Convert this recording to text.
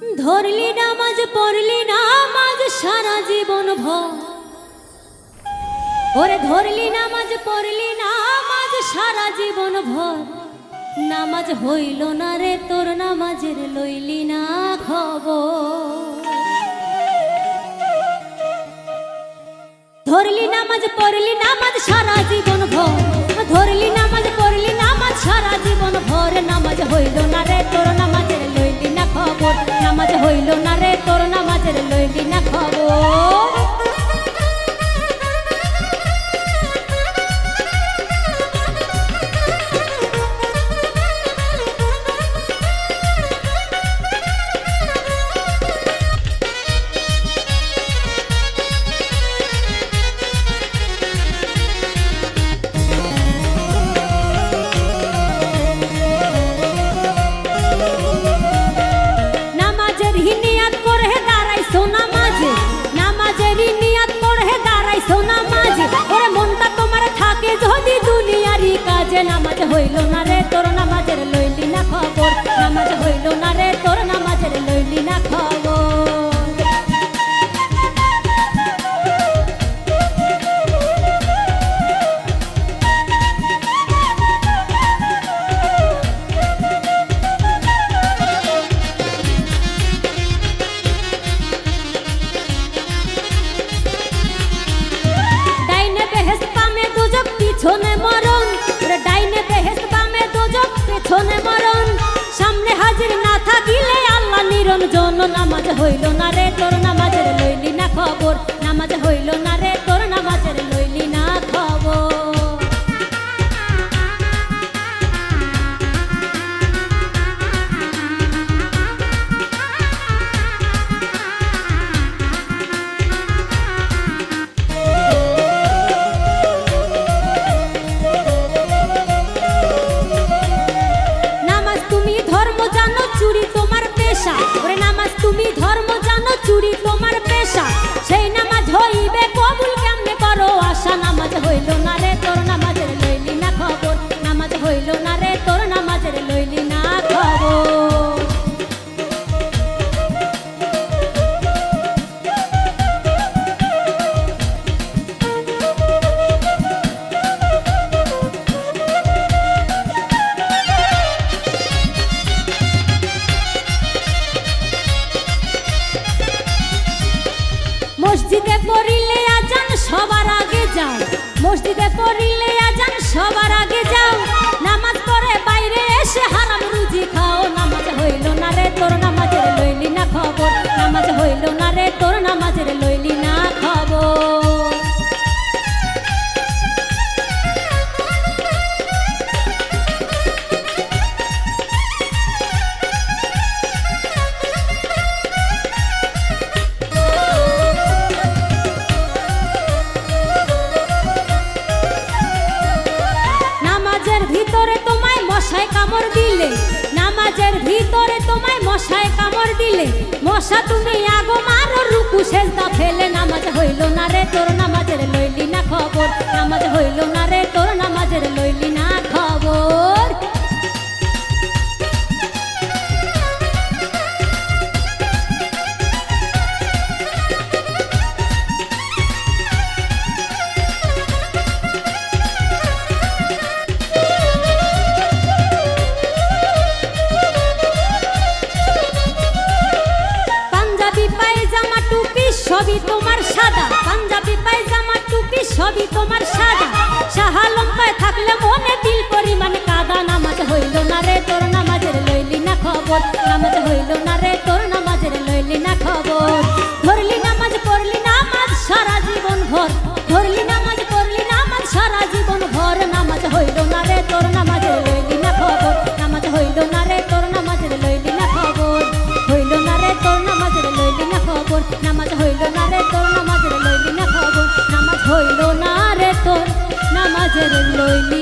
ধরলি নামাজ, পড়লি নামাজ, সারা জীবন ভরে। ধরলি নামাজ, পড়লি নামাজ, সারা জীবন ভর। নামাজ হইল না রে তোর নামাজের লইলি না খবর। ধরলি নামাজ, পড়লি নামাজ, সারা জীবন হইল না রে তোর নামাজ জন্ম নামাজ হইল না রে তোর মসজিদে পড়িলে আজান সবার আগে যাও। মসজিদে পড়িলে আজান সবার আগে যাও। নামাজ পড়ে বাইরে এসে হারাম রুজি খাও। নামাজ হইল না রে তোর নামাজ লইলি না খবর। নামাজ হইল না নামাজের ভিতরে তোমায় মশায় কামড় দিলে, নামাজের ভিতরে তোমায় মশায় কামড় দিলে, মশা তুমি আগো মারো, রুকু সেজদা সবই তোমার সাদা। পাঞ্জাবি পায়জামা টুপি সবই তোমার সাদা। সাহা লম্বায় থাকে rồi mi